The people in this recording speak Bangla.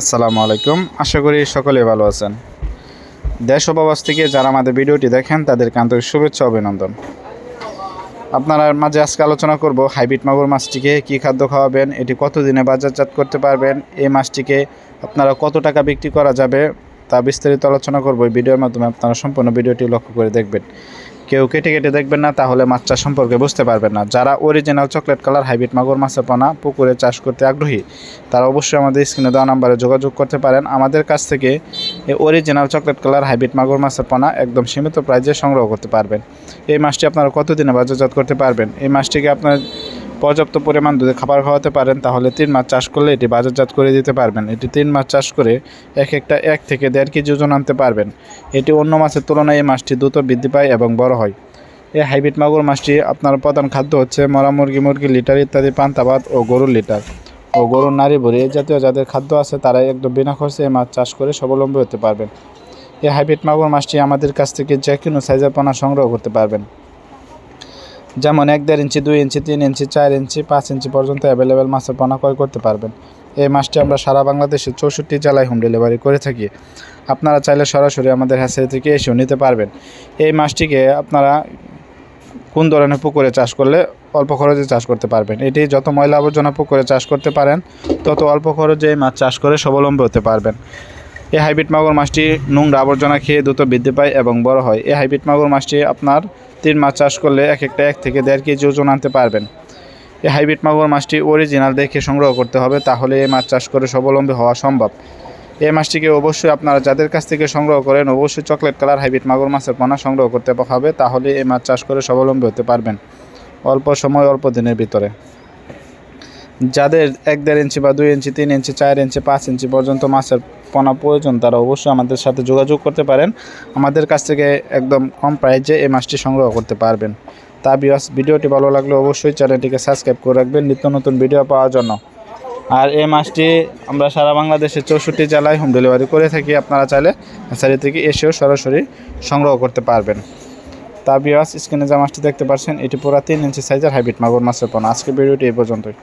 আসসালামু আলাইকুম। আশা করি সকলে ভালো আছেন। দেশ ও থেকে যারা আমাদের ভিডিওটি দেখেন, তাদেরকে আন্তরিক শুভেচ্ছা অভিনন্দন। আপনারা মাঝে আজকে আলোচনা করব হাইব্রিড মাগুর মাছটিকে কী খাদ্য খাওয়াবেন, এটি কতদিনে বাজারজাত করতে পারবেন, এই মাছটিকে আপনারা কত টাকা বিক্রি করা যাবে, তা বিস্তারিত আলোচনা করব। ভিডিওর মাধ্যমে আপনারা সম্পূর্ণ ভিডিওটি লক্ষ্য করে দেখবেন। কেউ কেটে কেটে দেখবেন না, তাহলে মাছটা সম্পর্কে বুঝতে পারবেন না। যারা অরিজিনাল চকলেট কালার হাইব্রিড মাগুর মাছের পোনা পুকুরে চাষ করতে আগ্রহী, তারা অবশ্যই আমাদের স্ক্রিনে দেওয়া নাম্বারে যোগাযোগ করতে পারেন। আমাদের কাছ থেকে এই অরিজিনাল চকলেট কালার হাইব্রিড মাগুর মাছের পোনা একদম সীমিত প্রাইজে সংগ্রহ করতে পারবেন। এই মাছটি আপনারা কতদিনে বাজারজাত করতে পারবেন? এই মাছটিকে আপনার পর্যাপ্ত পরিমাণ দুধে খাবার খাওয়াতে পারেন, তাহলে তিন মাছ চাষ করলে এটি বাজারজাত করে দিতে পারবেন। এটি তিন মাছ চাষ করে এক একটা এক থেকে দেড় কেজি ওজন আনতে পারবেন। এটি অন্য মাছের তুলনায় এই মাছটি দ্রুত বৃদ্ধি পায় এবং বড় হয়। এই হাইব্রিড মাগুর মাছটি আপনার প্রধান খাদ্য হচ্ছে মরা মুরগি মুরগি লিটার ইত্যাদি, পান্তা ও গরুর লিটার। ও গরুর নারী ভরি এই জাতীয় যাদের খাদ্য আছে তারা একদম বিনা খরচে এই মাছ চাষ করে স্বাবলম্বী হতে পারবেন। এই হাইব্রিড মাগুর মাছটি আমাদের কাছ থেকে যে কোনো সাইজের পোনা সংগ্রহ করতে পারবেন। যেমন এক দেড় ইঞ্চি, দুই ইঞ্চি, তিন ইঞ্চি, চার ইঞ্চি, পাঁচ ইঞ্চি পর্যন্ত অ্যাভেলেবেল মাছের পোনা ক্রয় করতে পারবেন। এই মাছটি আমরা সারা বাংলাদেশের চৌষট্টি জেলায় হোম ডেলিভারি করে থাকি। আপনারা চাইলে সরাসরি আমাদের হ্যাসারি থেকে এসেও নিতে পারবেন। এই মাছটিকে আপনারা কোন ধরনের পুকুরে চাষ করলে অল্প খরচে চাষ করতে পারবেন? এটি যত ময়লা আবর্জনা পুকুরে চাষ করতে পারেন, তত অল্প খরচে এই মাছ চাষ করে স্বাবলম্বী হতে পারবেন। এই হাইব্রিড মাগুর মাছটি নোংরা আবর্জনা খেয়ে দ্রুত বৃদ্ধি পায় এবং বড় হয়। এই হাইব্রিড মাগুর মাছটি আপনার তিন মাছ চাষ করলে এক একটা এক থেকে দেড় কেজি ওজন আনতে পারবেন। এই হাইব্রিড মাগুর মাছটি অরিজিনাল দেখে সংগ্রহ করতে হবে, তাহলে এই মাছ চাষ করে স্বাবলম্বী হওয়া সম্ভব। এই মাছটিকে অবশ্যই আপনারা যাদের কাছ থেকে সংগ্রহ করেন, অবশ্যই চকলেট কালার হাইব্রিড মাগুর মাছের পোনা সংগ্রহ করতে হবে, তাহলে এই মাছ চাষ করে স্বাবলম্বী হতে পারবেন। অল্প সময়, অল্প দিনের ভিতরে। যাদের এক দেড় ইঞ্চি বা দুই ইঞ্চি, তিন ইঞ্চি, চার ইঞ্চি, পাঁচ ইঞ্চি পর্যন্ত মাছের পোনা প্রয়োজন, তারা অবশ্যই আমাদের সাথে যোগাযোগ করতে পারেন। আমাদের কাছ থেকে একদম কম প্রাইজে এই মাছটি সংগ্রহ করতে পারবেন। তা বিয়াস ভিডিওটি ভালো লাগলে অবশ্যই চ্যানেলটিকে সাবস্ক্রাইব করে রাখবেন নিত্য নতুন ভিডিও পাওয়ার জন্য। আর এই মাছটি আমরা সারা বাংলাদেশের চৌষট্টি জেলায় হোম ডেলিভারি করে থাকি। আপনারা চাইলে হ্যাচারি থেকে এসেও সরাসরি সংগ্রহ করতে পারবেন। তা বিয়াস স্ক্রিনে যে মাছটি দেখতে পাচ্ছেন, এটি পুরো তিন ইঞ্চি সাইজের হাইব্রিড মাগুর মাছের পোনা। আজকে ভিডিওটি এই পর্যন্তই।